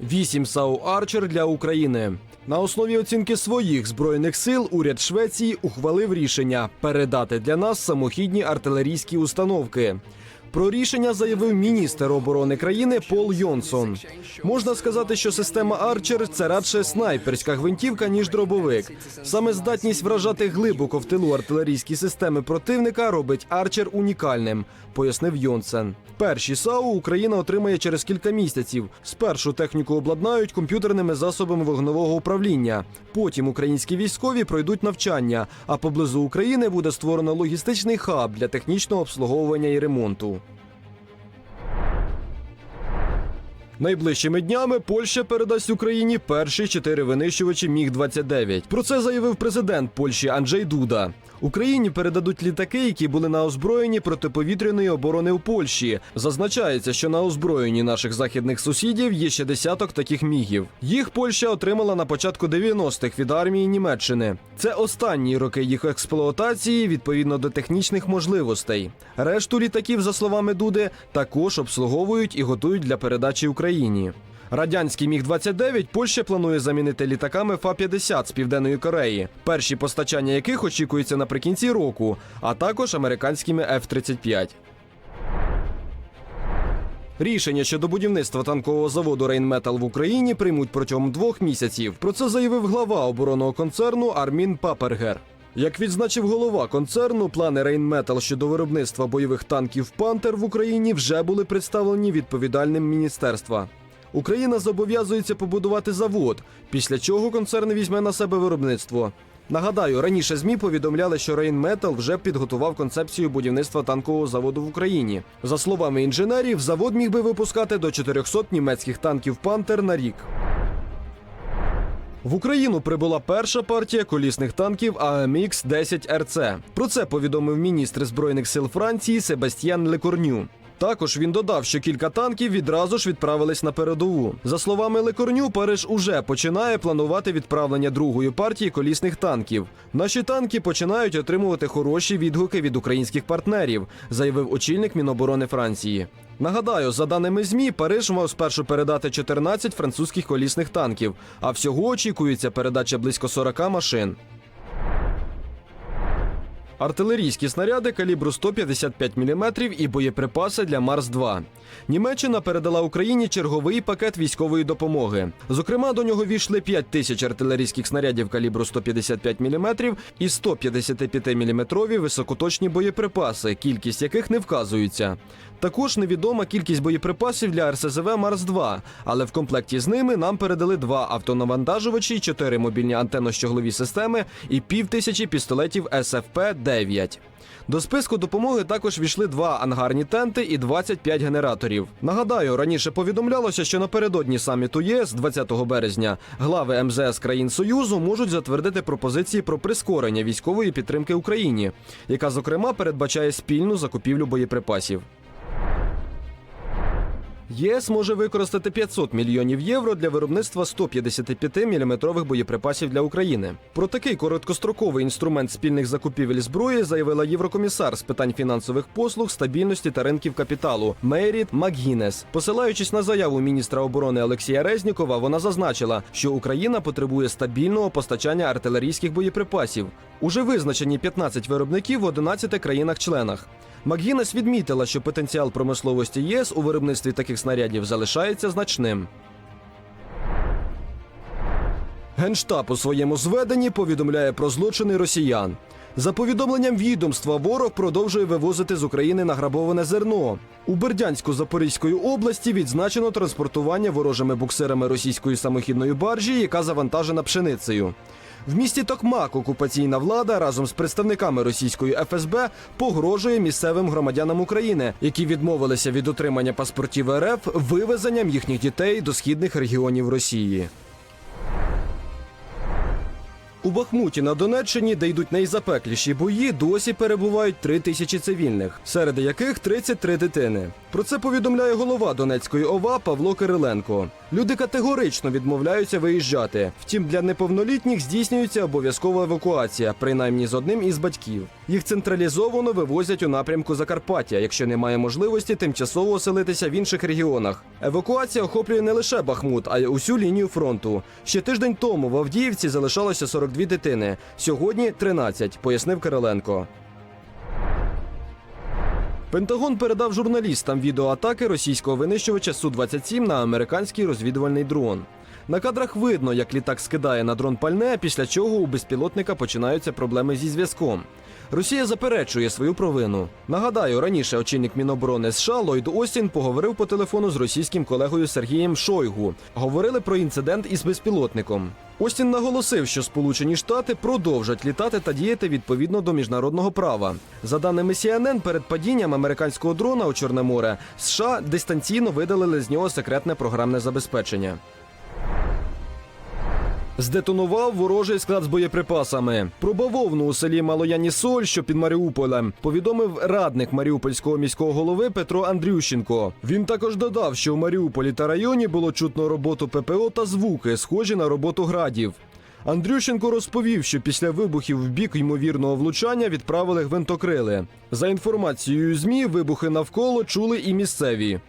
Вісім САУ Арчер для України. На основі оцінки своїх збройних сил уряд Швеції ухвалив рішення передати для нас самохідні артилерійські установки. Про рішення заявив міністр оборони країни Пол Йонсон. Можна сказати, що система Арчер це радше снайперська гвинтівка ніж дробовик. Саме здатність вражати глибоко в тилу артилерійські системи противника робить Арчер унікальним, пояснив Йонсен. Перші САУ Україна отримає через кілька місяців. Спершу техніку обладнають комп'ютерними засобами вогневого управління. Потім українські військові пройдуть навчання, а поблизу України буде створено логістичний хаб для технічного обслуговування і ремонту. Найближчими днями Польща передасть Україні перші чотири винищувачі Міг 29 Про це заявив президент Польщі Анджей Дуда. Україні передадуть літаки, які були на озброєнні протиповітряної оборони у Польщі. Зазначається, що на озброєнні наших західних сусідів є ще десяток таких мігів. Їх Польща отримала на початку 90-х від армії Німеччини. Це останні роки їх експлуатації відповідно до технічних можливостей. Решту літаків, за словами Дуди, також обслуговують і готують для передачі Україні. Радянський міг 29 Польща планує замінити літаками Фа-50 з південної Кореї, перші постачання яких очікуються наприкінці року, а також американськими F-35. Рішення щодо будівництва танкового заводу Рейнметал в Україні приймуть протягом двох місяців. Про це заявив глава оборонного концерну Армін Папергер. Як відзначив голова концерну, плани Рейнметал щодо виробництва бойових танків Пантер в Україні вже були представлені відповідальним міністерства. Україна зобов'язується побудувати завод, після чого концерн візьме на себе виробництво. Нагадаю, раніше ЗМІ повідомляли, що Рейнметал вже підготував концепцію будівництва танкового заводу в Україні. За словами інженерів, завод міг би випускати до 400 німецьких танків Пантер на рік. В Україну прибула перша партія колісних танків АМХ 10 РЦ. Про це повідомив міністр збройних сил Франції Себастьян Лекорню. Також він додав, що кілька танків відразу ж відправились на передову. За словами Лекорню, Париж уже починає планувати відправлення другої партії колісних танків. Наші танки починають отримувати хороші відгуки від українських партнерів, заявив очільник Міноборони Франції. Нагадаю, за даними ЗМІ, Париж мав спершу передати 14 французьких колісних танків, а всього очікується передача близько 40 машин. Артилерійські снаряди калібру 155 мм і боєприпаси для Марс-2. Німеччина передала Україні черговий пакет військової допомоги. Зокрема, до нього війшли 5 тисяч артилерійських снарядів калібру 155 мм і 155 мм високоточні боєприпаси, кількість яких не вказується. Також невідома кількість боєприпасів для РСЗВ Марс-2, але в комплекті з ними нам передали два автонавантажувачі, чотири мобільні антенно-щоглові системи і пів тисячі пістолетів СФП-9. До списку допомоги також війшли два ангарні тенти і 25 генераторів. Нагадаю, раніше повідомлялося, що напередодні саміту ЄС 20 березня глави МЗС країн Союзу можуть затвердити пропозиції про прискорення військової підтримки Україні, яка зокрема передбачає спільну закупівлю боєприпасів. ЄС може використати 500 мільйонів євро для виробництва 155-мм боєприпасів для України. Про такий короткостроковий інструмент спільних закупівель зброї заявила єврокомісар з питань фінансових послуг, стабільності та ринків капіталу Мейріт Макгінес. Посилаючись на заяву міністра оборони Олексія Резнікова, вона зазначила, що Україна потребує стабільного постачання артилерійських боєприпасів. Уже визначені 15 виробників в 11 країнах-членах. Макгінес відмітила, що потенціал промисловості ЄС у виробництві таких снарядів залишається значним. Генштаб у своєму зведенні повідомляє про злочини росіян. За повідомленням відомства, ворог продовжує вивозити з України награбоване зерно. У Бердянську Запорізької області відзначено транспортування ворожими буксирами російської самохідної баржі, яка завантажена пшеницею. В місті Токмак окупаційна влада разом з представниками російської ФСБ погрожує місцевим громадянам України, які відмовилися від отримання паспортів РФ вивезенням їхніх дітей до східних регіонів Росії. У Бахмуті на Донеччині, де йдуть найзапекліші бої, досі перебувають три тисячі цивільних, серед яких 33 дитини. Про це повідомляє голова Донецької ОВА Павло Кириленко. Люди категорично відмовляються виїжджати. Втім, для неповнолітніх здійснюється обов'язкова евакуація, принаймні з одним із батьків. Їх централізовано вивозять у напрямку Закарпаття, якщо немає можливості тимчасово оселитися в інших регіонах. Евакуація охоплює не лише Бахмут, а й усю лінію фронту. Ще тиждень тому в Авдіївці залишалося 42 дитини. Сьогодні 13, пояснив Кириленко. Пентагон передав журналістам відеоатаки російського винищувача Су-27 на американський розвідувальний дрон. На кадрах видно, як літак скидає на дрон пальне, після чого у безпілотника починаються проблеми зі зв'язком. Росія заперечує свою провину. Нагадаю, раніше очільник Міноборони США Ллойд Остін поговорив по телефону з російським колегою Сергієм Шойгу. Говорили про інцидент із безпілотником. Остін наголосив, що Сполучені Штати продовжать літати та діяти відповідно до міжнародного права. За даними CNN, перед падінням американського дрона у Чорне море США дистанційно видалили з нього секретне програмне забезпечення. Здетонував ворожий склад з боєприпасами. Про бавовну у селі Малоянісоль, що під Маріуполем, повідомив радник маріупольського міського голови Петро Андрющенко. Він також додав, що в Маріуполі та районі було чутно роботу ППО та звуки, схожі на роботу градів. Андрющенко розповів, що після вибухів в бік ймовірного влучання відправили гвинтокрили. За інформацією ЗМІ, вибухи навколо чули і місцеві.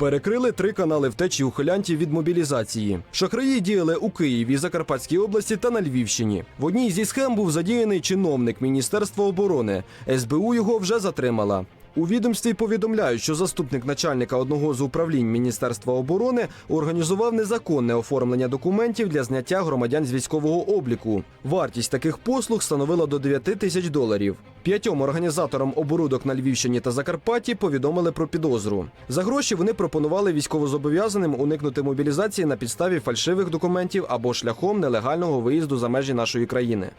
Перекрили три канали втечі ухилянтів від мобілізації. Шахраї діяли у Києві, Закарпатській області та на Львівщині. В одній зі схем був задіяний чиновник Міністерства оборони. СБУ його вже затримала. У відомстві повідомляють, що заступник начальника одного з управлінь Міністерства оборони організував незаконне оформлення документів для зняття громадян з військового обліку. Вартість таких послуг становила до 9 тисяч доларів. П'ятьом організаторам оборудок на Львівщині та Закарпатті повідомили про підозру. За гроші вони пропонували військовозобов'язаним уникнути мобілізації на підставі фальшивих документів або шляхом нелегального виїзду за межі нашої країни.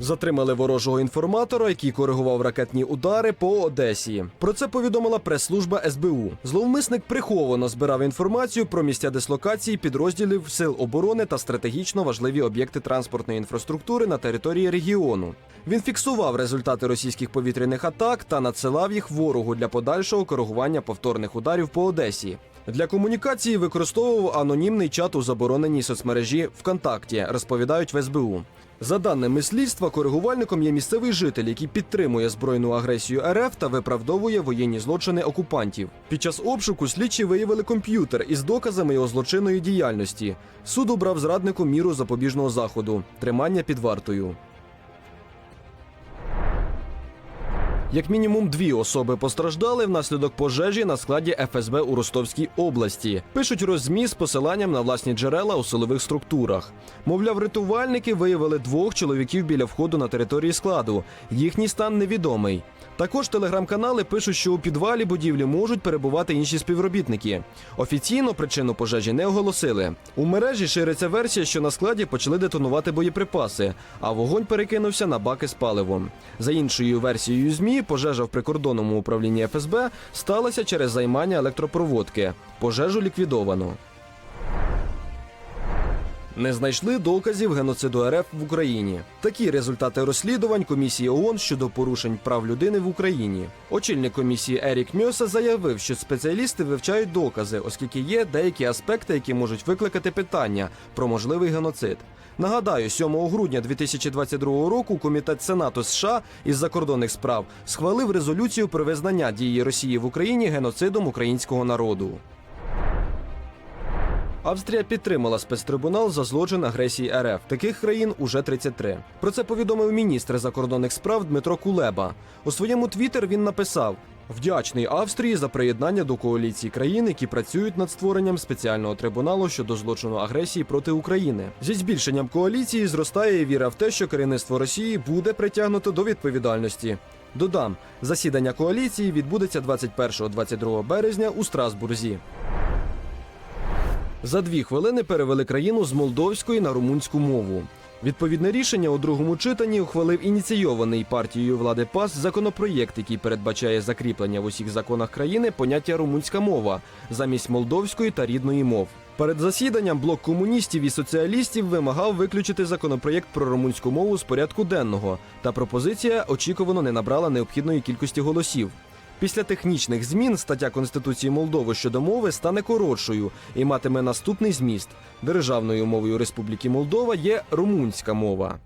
Затримали ворожого інформатора, який коригував ракетні удари по Одесі. Про це повідомила прес-служба СБУ. Зловмисник приховано збирав інформацію про місця дислокації підрозділів сил оборони та стратегічно важливі об'єкти транспортної інфраструктури на території регіону. Він фіксував результати російських повітряних атак та надсилав їх ворогу для подальшого коригування повторних ударів по Одесі. Для комунікації використовував анонімний чат у забороненій соцмережі ВКонтакті, розповідають в СБУ. За даними слідства, коригувальником є місцевий житель, який підтримує збройну агресію РФ та виправдовує воєнні злочини окупантів. Під час обшуку слідчі виявили комп'ютер із доказами його злочинної діяльності. Суд обрав зраднику міру запобіжного заходу тримання під вартою. Як мінімум дві особи постраждали внаслідок пожежі на складі ФСБ у Ростовській області. Пишуть розмі з посиланням на власні джерела у силових структурах. Мовляв, рятувальники виявили двох чоловіків біля входу на території складу. Їхній стан невідомий. Також телеграм-канали пишуть, що у підвалі будівлі можуть перебувати інші співробітники. Офіційно причину пожежі не оголосили. У мережі шириться версія, що на складі почали детонувати боєприпаси, а вогонь перекинувся на баки з паливом. За іншою версією ЗМІ, пожежа в прикордонному управлінні ФСБ сталася через займання електропроводки. Пожежу ліквідовано. Не знайшли доказів геноциду РФ в Україні. Такі результати розслідувань комісії ООН щодо порушень прав людини в Україні. Очільник комісії Ерік Мьоса заявив, що спеціалісти вивчають докази, оскільки є деякі аспекти, які можуть викликати питання про можливий геноцид. Нагадаю, 7 грудня 2022 року комітет Сенату США із закордонних справ схвалив резолюцію про визнання дії Росії в Україні геноцидом українського народу. Австрія підтримала спецтрибунал за злочин агресії РФ. Таких країн уже 33. Про це повідомив міністр закордонних справ Дмитро Кулеба. У своєму твіттер він написав: Вдячний Австрії за приєднання до коаліції країн, які працюють над створенням спеціального трибуналу щодо злочину агресії проти України. Зі збільшенням коаліції зростає віра в те, що керівництво Росії буде притягнуто до відповідальності. Додам, засідання коаліції відбудеться 21-22 березня у Страсбурзі. За дві хвилини перевели країну з молдовської на румунську мову. Відповідне рішення у другому читанні ухвалив ініційований партією влади ПАС законопроєкт, який передбачає закріплення в усіх законах країни поняття румунська мова замість молдовської та рідної мов. Перед засіданням блок комуністів і соціалістів вимагав виключити законопроєкт про румунську мову з порядку денного, та пропозиція очікувано не набрала необхідної кількості голосів. Після технічних змін стаття Конституції Молдови щодо мови стане коротшою і матиме наступний зміст: державною мовою Республіки Молдова є румунська мова.